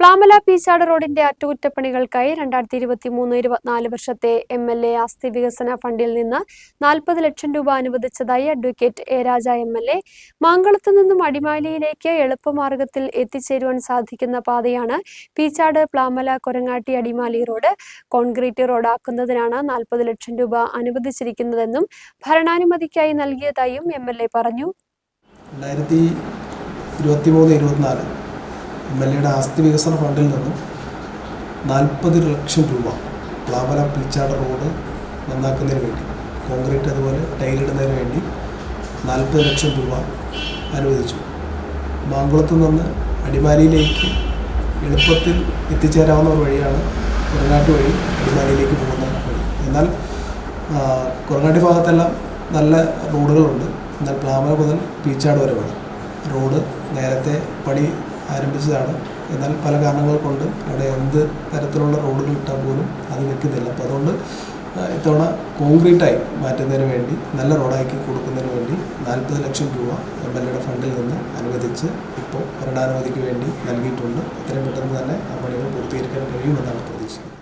പ്ലാമല പീച്ചാട് റോഡിന്റെ അറ്റകുറ്റപ്പണികൾക്കായി രണ്ടായിരത്തി ഇരുപത്തി മൂന്ന് ഇരുപത്തിനാല് വർഷത്തെ എം എൽ എ ആസ്തി വികസന ഫണ്ടിൽ നിന്ന് നാൽപ്പത് ലക്ഷം രൂപ അനുവദിച്ചതായി advocate A Raja M L A. മാങ്കളത്തു നിന്നും അടിമാലിയിലേക്ക് എളുപ്പമാർഗത്തിൽ എത്തിച്ചേരുവാൻ സാധിക്കുന്ന പാതയാണ് പീച്ചാട് പ്ലാമല കൊരങ്ങാട്ടി അടിമാലി റോഡ്. കോൺക്രീറ്റ് റോഡാക്കുന്നതിനാണ് നാൽപ്പത് ലക്ഷം രൂപ അനുവദിച്ചിരിക്കുന്നതെന്നും ഭരണാനുമതിക്കായി നൽകിയതായും എം എൽ എ പറഞ്ഞു. രണ്ടായിരത്തി ഇരുപത്തി മൂന്ന് ഇരുപത്തിനാല് എം എൽ എയുടെ ആസ്തി വികസന ഫണ്ടിൽ നിന്നും നാൽപ്പത് ലക്ഷം രൂപ പ്ലാവല പീച്ചാട് റോഡ് നന്നാക്കുന്നതിന് വേണ്ടി കോൺക്രീറ്റ് അതുപോലെ ടൈലിടുന്നതിന് വേണ്ടി നാൽപ്പത് ലക്ഷം രൂപ അനുവദിച്ചു. മാങ്കുളത്തു നിന്ന് അടിമാലിയിലേക്ക് എളുപ്പത്തിൽ എത്തിച്ചേരാവുന്ന ഒരു വഴിയാണ് കുറങ്ങാട്ട് വഴി അടിമാലിയിലേക്ക് പോകുന്ന വഴി. എന്നാൽ കുറങ്ങാട്ടി ഭാഗത്തെല്ലാം നല്ല റോഡുകളുണ്ട്. എന്നാൽ പ്ലാമല മുതൽ പീച്ചാട് വരെ വേണം റോഡ് നേരത്തെ പണി ആരംഭിച്ചതാണ്. എന്നാൽ പല കാരണങ്ങൾ കൊണ്ട് അവിടെ എന്ത് തരത്തിലുള്ള റോഡുകൾ ഇട്ടാൽ പോലും അത് നിൽക്കുന്നില്ല അപ്പോൾ അതുകൊണ്ട് ഇത്തവണ കോൺക്രീറ്റായി മാറ്റുന്നതിന് വേണ്ടി നല്ല റോഡാക്കി കൊടുക്കുന്നതിന് വേണ്ടി നാൽപ്പത് ലക്ഷം രൂപ എം എൽ എയുടെ ഫണ്ടിൽ നിന്ന് അനുവദിച്ച് ഇപ്പോൾ ഭരണാനുമതിക്ക് വേണ്ടി നൽകിയിട്ടുണ്ട്. എത്രയും പെട്ടെന്ന് തന്നെ ആ പണികൾ പൂർത്തീകരിക്കാൻ കഴിയുമെന്നാണ് പ്രതീക്ഷിക്കുന്നത്.